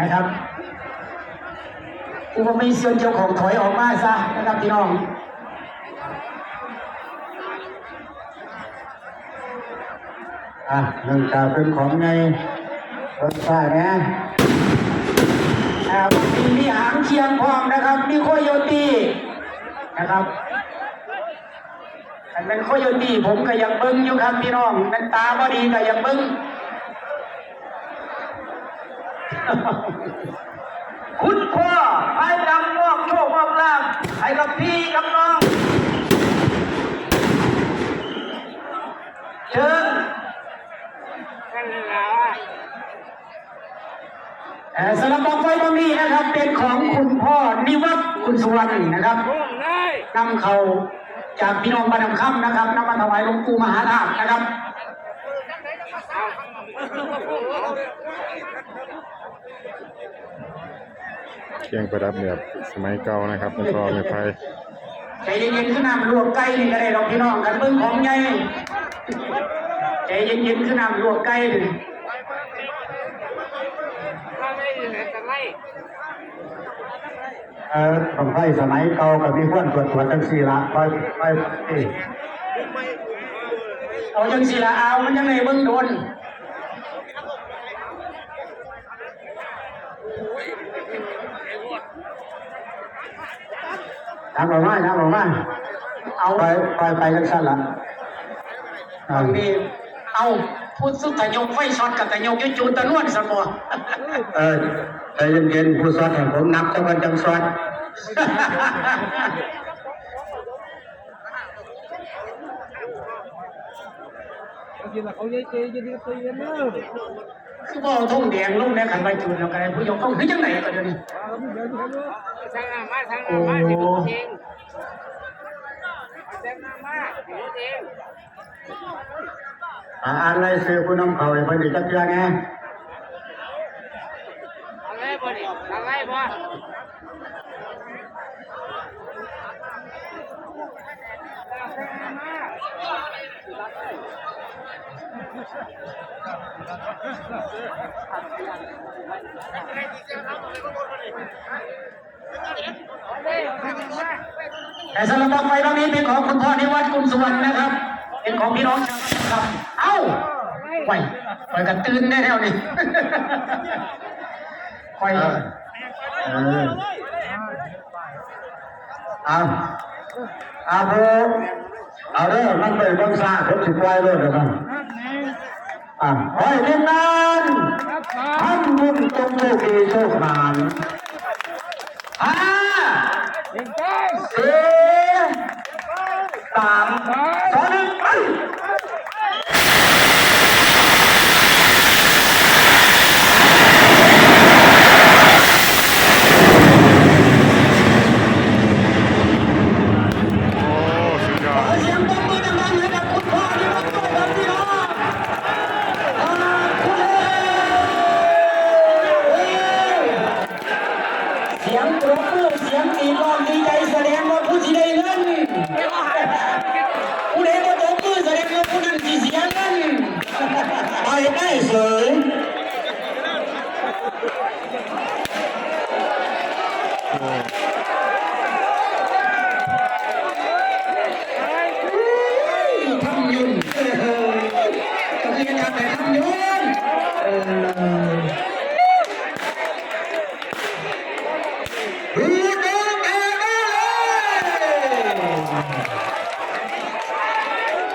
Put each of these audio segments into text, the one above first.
นะครับอุปมีเซียนเจ้าของถอยออกมาซะนะครับพี่น้องอะหนึ่งจาเป็นของไงรถไฟนะอ่ามีมีหางเชียงพร้อมนะครับมีโคโยตี้นะครับอันเป็นโคโยตี้ผมก็ยังเบิ้งอยู่ครับพี่น้องเป็นตาบ่ดีก็ยังเบิ้ง คุณพ่อให้นำมอบโชคมอบลาภให้กับพี่กับน้อง เชิญเอ่สำหรับบังไฟตรงนี้นะครับ เป็นของคุณพ่อนิวัฒน์คุณสุวรรณนะครับนำเขาจากพี่น้องบ้านนำค่ำนะครับนำมาถวายหลวงปู่มหาธาตุนะครับ เครื่องประดับแบบสมัยเก่านะครับแล้วก็ไม่ไพ่ใจเย็นๆขึ้นน้ำลวกไก่นี่ก็ได้ดอกพี่น้องกันเบิ้งของใหญ่ใจเย็นๆขึ้นน้ำลวกไก่นี่เออของไฟสมัยเก่ากับมีคนตรวจตรวจจังสี่ละคอยคอยเอ้ยเอาจังสิละเอามันยังไงเบิ้งโดน ทำออกมาทำออกมาเอาไปไปไปกันสั้นละบางทีเอาพูดสุดแต่ยกไฟช็อตกับแต่ยกยุจูนตะนวนสมอเออใจเย็นๆผู้สอนให้ผมนับจังวันจังสอน คือบ่เอาทุ่งแดงลงในขันใบจูนแล้วกันผู้ยกเขาคือจังไหนก็เดี๋ยวนี้ทางอามาทางอามาที่ดูเองทางอามาที่ดูเองอ่าอะไรซื้อผู้นำเขาให้เพิ่นได้จักเทื่อไงอะไรบ่นี่อะไรบ่ แต่สำหรับบังไฟตรงนี้เป็นของคุณพ่อนิวัฒน์กุลสุวรรณนะครับ เป็นของพี่น้องชาวครับ เอ้าไหวปล่อยกันตื่นได้แล้วนี่คอยเออเออเอาเอาเถอะเอาเด้อมันไปเบิ่งซ่าผมสิปล่อยเลยเด้อครับ อะขอให้ทีมงานทำบุญจงโชคดีโชคงานอ่าสี่สามสองหนึ่งไป โอ้สุดยอด เสียงปรบมือดังๆให้กับคุณพ่อนิวัฒน์ด้วยครับพี่น้องอ่าคุณเอ๋เสียงปรบมือเสียงตีร้องดีใจแสดงว่าผู้ที่ได้เงิน ผู้ใดก็ตบมือแสดงว่าผู้นั้นสิเสียเงิน ไปได้เสยทำยุ่นเออก็คือทำแต่ทำยุ่นเออฮือเดินเองเลย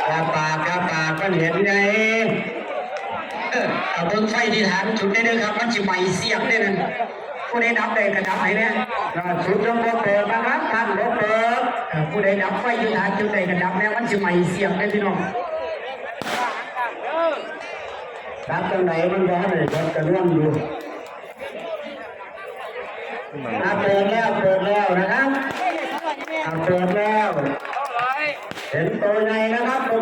กาปากกาปากมันเห็นไง ดใช่ที่ฐานถุดได้เลยครับมันจะใบเสียบได้นั่นผู้ใดดับได้กระดับไหนเนี่ยจุดลงโลเปิดนะครับท่านโลเปิดผู้ใดดับไฟที่ฐานจุดใดกระดับแม้มันจะใบเสียบได้พี่น้องดับตรงไหนมันร้อนเลยครับกระร่วมอยู่เปิดแล้วเปิดแล้วนะครับเปิดแล้วเห็นตัวในนะครับตรง